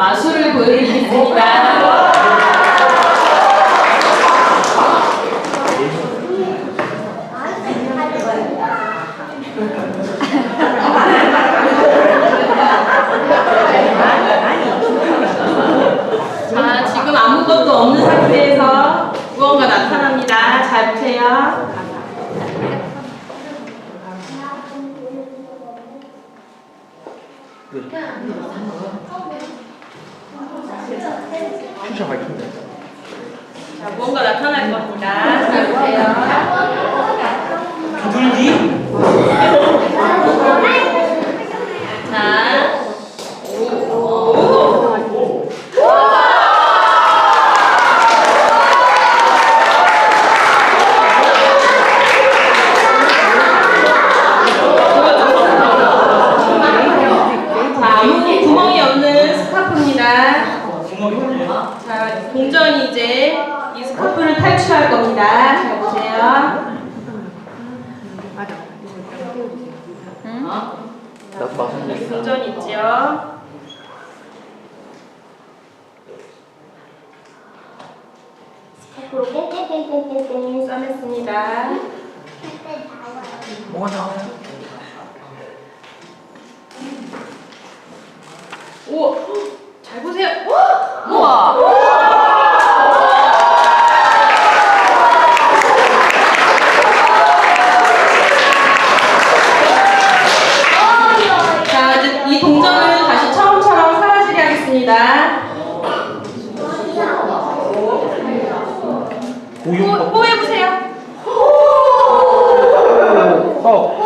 마술을 보여드리겠습니다. 자, 지금 아무것도 없는 상태에서 무언가 나타납니다. 잘 보세요. 숫자 밝힌다. 자, 무언가 나타날 겁니다. 잘 보세요. 두들기? 자, 오, 오. 자, 아무 구멍이 없는 스카프입니다. 구멍이 자, 동전이 이제 이 스카프를 탈출할 겁니다. 잘 보세요. 나도 마술래. 동전 있죠? 스카프로 꽁꽁꽁꽁꽁꽁 싸맸습니다. 뭐가 나와요? 오! 잘 보세요. 우와! 자, 이 동전을 다시 처음처럼 사라지게 하겠습니다. 뽀해보세요. 뭐, 뭐 어.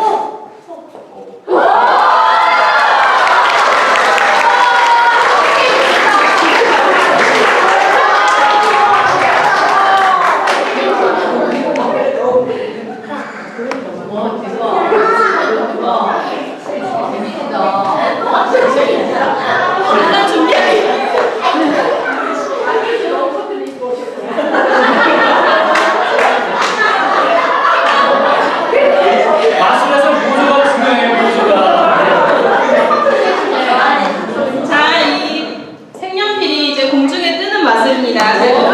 Obrigada.